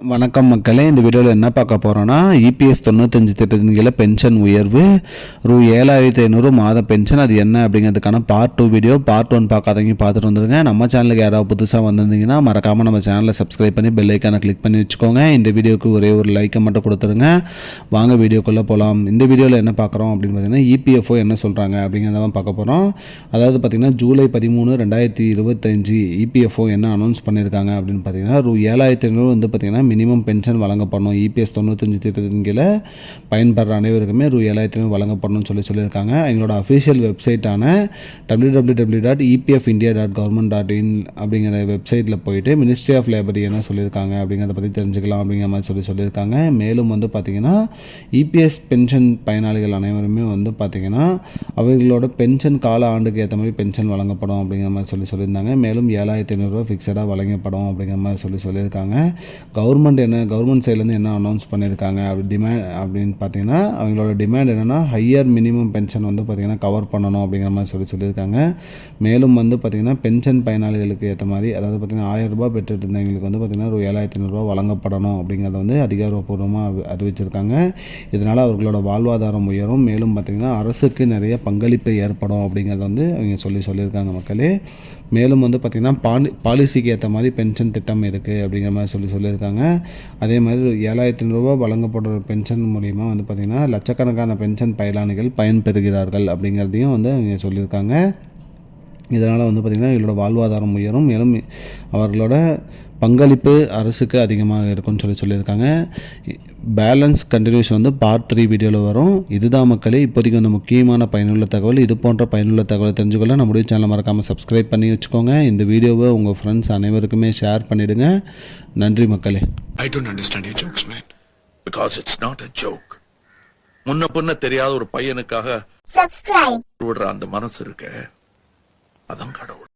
வணக்கம் மக்களே இந்த வீடியோவில் என்ன பார்க்க போகிறோன்னா இபிஎஸ் தொண்ணூத்தஞ்சு திட்டத்தின் கீழே பென்ஷன் உயர்வு ரூ ஏழாயிரத்தி ஐநூறு மாத பென்ஷன் அது என்ன அப்படிங்கிறதுக்கான part two video part one பார்க்காதவங்க பார்த்துட்டு வந்துருங்க. நம்ம சேனலுக்கு யாராவது புதுசாக வந்திருந்தீங்கன்னா மறக்காமல் நம்ம சேனலை சப்ஸ்கிரைப் பண்ணி பெல் ஐக்கானை கிளிக் பண்ணி வச்சுக்கோங்க. இந்த வீடியோக்கு ஒரே ஒரு லைக்கை மட்டும் கொடுத்துருங்க. வாங்க வீடியோக்குள்ளே போகலாம் இந்த வீடியோவில் என்ன பார்க்குறோம் அப்படின்னு பார்த்தீங்கன்னா இபிஎஃப்ஓ என்ன சொல்கிறாங்க அப்படிங்கிறத தான் பார்க்க போகிறோம் அதாவது பார்த்திங்கன்னா ஜூலை பதிமூணு ரெண்டாயிரத்தி இருபத்தஞ்சு இபிஎஃப்ஓ என்ன அனௌன்ஸ் பண்ணியிருக்காங்க அப்படின்னு பார்த்தீங்கன்னா ரூ ஏழாயிரத்தி ஐநூறு வந்து பார்த்திங்கன்னா மினிமம் பென்ஷன் வழங்கப்படணும். இபிஎஸ் தொண்ணூத்தஞ்சு திட்டத்தின் கீழே பயன்படுற அனைவருக்குமே ரூ ஏழாயிரத்தி ஐநூறு வழங்கப்படணும்னு சொல்லி சொல்லியிருக்காங்க. எங்களோட official வெப்சைட்டான W W W dot EPF India dot government dot in அப்படிங்கிற வெப்சைட்டில் போயிட்டு மினிஸ்ட்ரி ஆஃப் லேபர் என்ன சொல்லியிருக்காங்க அப்படிங்கிறத பற்றி தெரிஞ்சுக்கலாம் அப்படிங்கிற மாதிரி சொல்லி சொல்லியிருக்காங்க. மேலும் வந்து பார்த்திங்கன்னா இபிஎஸ் பென்ஷன் பயனாளிகள் அனைவருமே வந்து பார்த்திங்கன்னா அவர்களோட பென்ஷன் கால ஆண்டுக்கு ஏற்ற மாதிரி பென்ஷன் வழங்கப்படும் அப்படிங்கிற மாதிரி சொல்லி சொல்லியிருந்தாங்க. மேலும் ஏழாயிரத்தி ஐநூறுரூவா ஃபிக்ஸடாக வழங்கப்படும் அப்படிங்கிற மாதிரி சொல்லி சொல்லியிருக்காங்க. கவர்மெண்ட் கவர்மெண்ட் என்ன கவர்மெண்ட் சைட்லேருந்து என்ன அனௌன்ஸ் பண்ணியிருக்காங்க அப்படி டிமாண்ட் அப்படின்னு பார்த்தீங்கன்னா அவங்களோட டிமாண்ட் என்னென்னா ஹையர் மினிமம் பென்ஷன் வந்து பார்த்திங்கன்னா கவர் பண்ணணும் அப்படிங்கிற மாதிரி சொல்லி சொல்லியிருக்காங்க. மேலும் வந்து பார்த்திங்கன்னா பென்ஷன் பயனாளிகளுக்கு ஏற்ற மாதிரி அதாவது பார்த்திங்கன்னா ஆயிரம் ரூபாய் பெற்றுட்டு இருந்தவங்களுக்கு வந்து பார்த்திங்கன்னா ஒரு ஏழாயிரத்தி ஐநூறுரூவா வழங்கப்படணும் அப்படிங்கிறத வந்து அதிகாரப்பூர்வமாக அறிவிச்சிருக்காங்க. இதனால் அவர்களோட வாழ்வாதாரம் உயரும். மேலும் பார்த்திங்கன்னா அரசுக்கு நிறைய பங்களிப்பு ஏற்படும் அப்படிங்கிறத வந்து அவங்க சொல்லி சொல்லியிருக்காங்க மக்களே. மேலும் வந்து பார்த்திங்கன்னா பாலி பாலிசிக்கு ஏற்ற மாதிரி பென்ஷன் திட்டம் இருக்குது அப்படிங்கிற மாதிரி சொல்லி சொல்லியிருக்காங்க. அதே மாதிரி ஏழாயிரத்தி ஐநூறுரூவா வழங்கப்படுற பென்ஷன் மூலிமா வந்து பார்த்திங்கன்னா லட்சக்கணக்கான பென்ஷன் பயனாளிகள் பயன்பெறுகிறார்கள் அப்படிங்கிறதையும் வந்து அவங்க சொல்லியிருக்காங்க. இதனால் வந்து பார்த்திங்கன்னா இவங்களோட வாழ்வாதாரம் உயரும். மேலும் அவர்களோட பங்களிப்பு அரசுக்கு அதிகமாக இருக்கும்னு சொல்லி சொல்லியிருக்காங்க. பேலன்ஸ் கண்டினியூஷன் வந்து பார்ட் த்ரீ வீடியோவில் வரும். இதுதான் மக்களே இப்போதைக்கு வந்து முக்கியமான பயனுள்ள தகவல். இது போன்ற பயனுள்ள தகவலை தெரிஞ்சுக்கொள்ள நம்முடைய சேனலை மறக்காமல் சப்ஸ்கிரைப் பண்ணி வச்சுக்கோங்க. இந்த வீடியோவை உங்கள் ஃப்ரெண்ட்ஸ் அனைவருக்குமே ஷேர் பண்ணிவிடுங்க நன்றி மக்களே. I don't understand your jokes, man. Because it's not a joke. முன்ன பின்ன தெரியாத ஒரு பையனுக்காக subscribe. விடுற அந்த மனசு இருக்க. அதான் கடவுள்